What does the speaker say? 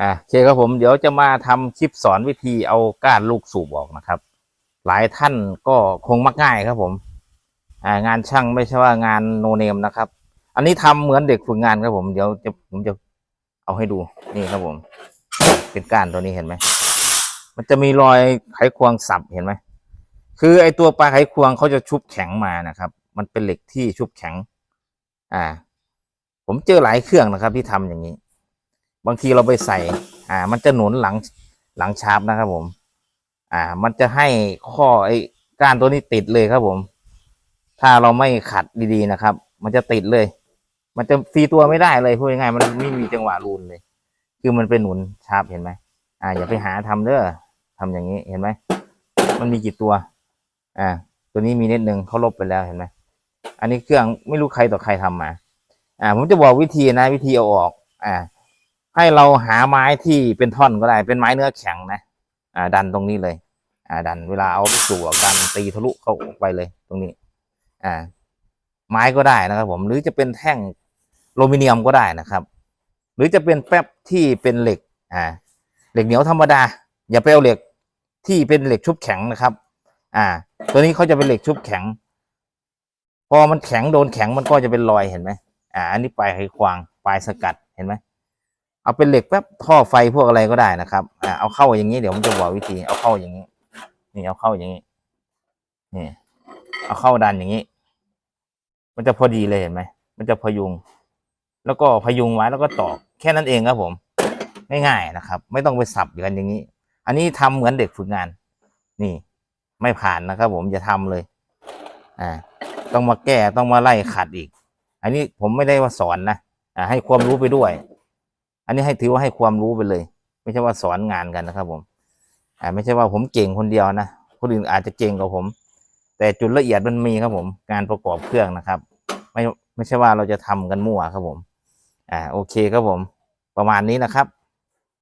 อ่าโอเคครับผมเดี๋ยวจะมาทำคลิปสอนวิธีเอาก้านลูกสูบออกนะครับ หลายท่านก็คงมักง่ายครับผมอ่างานช่างไม่ใช่ว่างานโนเนมนะครับ อันนี้ทำเหมือนเด็กฝึกงานครับผมเดี๋ยวจะผมจะเอาให้ดูนี่ครับผม เป็นก้านตัวนี้เห็นไหมมันจะมีรอยไขควงสับเห็นไหมคือไอตัวปลายไขควงเขาจะชุบแข็งมานะครับ มันเป็นเหล็กที่ชุบแข็ง อ่า ผมเจอหลายเครื่องนะครับที่ทำอย่างนี้ บางทีเราไปใส่ อ่า มันจะหนุนหลังหลังชาร์ปนะครับผม อ่า มันจะให้ข้อไอ้ก้านตัวนี้ติดเลยครับผม ถ้าเราไม่ขัดดีๆนะครับ มันจะติดเลย มันจะฟรีตัวไม่ได้เลยพูดง่ายๆมันไม่มีจังหวะรูนเลย คือมันเป็นหนุนชาร์ปเห็นไหมอ่า อย่าไปหาทำเด้อทำอย่างนี้เห็นไหมมันมีกี่ตัว อ่า ตัวนี้มีนิดนึงเขาลบไปแล้วเห็นไหมอันนี้เครื่องไม่รู้ใครต่อใครทำมา อ่า ผมจะบอกวิธีนะ วิธีเอาออก อ่า ให้เราหาไม้ที่เป็นท่อนก็ได้ เป็นไม้เนื้อแข็งนะ อ่า ดันตรงนี้เลย อ่า ดันเวลาเอาลูกสูบออกดันตีทะลุเข้าออกไปเลย ตรงนี้ อ่า ไม้ก็ได้นะครับ ผม หรือจะเป็นแท่งโลมิเนียมก็ได้นะครับ หรือจะเป็นแป๊บที่เป็นเหล็ก อ่า เหล็กเหนียวธรรมดา อย่าไปเอาเหล็กที่เป็นเหล็กชุบแข็งนะครับ อ่า ตัวนี้เขาจะเป็นเหล็กชุบแข็ง พอมันแข็งโดนแข็งมันก็จะเป็นรอยเห็นไหมอ่า อันนี้ปลายไขควงปลายสกัดเห็นไหม เอาเป็นเหล็กแป๊บท่อไฟพวกอะไรก็ได้นะครับอ่าเอาเข้าอย่างนี้เดี๋ยวผมจะบอกวิธี เอาเข้าอย่างนี้ นี่เอาเข้าอย่างนี้ นี่ เอาเข้าดันอย่างนี้ มันจะพอดีเลยเห็นไหมมันจะพยุง แล้วก็พยุงไว้แล้วก็ตอกแค่นั้นเองครับผมง่ายๆนะครับ ไม่ต้องไปสับกันอย่างนี้ อันนี้ทำเหมือนเด็กฝึกงาน นี่ ไม่ผ่านนะครับ ผมอย่าทำเลย อ่า ต้องมาแก้ต้องมาไล่ขัดอีก อันนี้ผมไม่ได้ว่าสอนนะอ่าให้ความรู้ไปด้วย อันนี้ให้ถือว่าให้ความรู้ไปเลย ไม่ใช่ว่าสอนงานกันนะครับ ผมอ่าไม่ใช่ว่าผมเก่งคนเดียวนะคนอื่นอาจจะเก่งกว่าผม แต่จุดละเอียดมันมีครับผม การประกอบเครื่องนะครับ ไม่ไม่ใช่ว่าเราจะทำกันมั่วครับผม อ่าโอเคครับผม ประมาณนี้นะครับ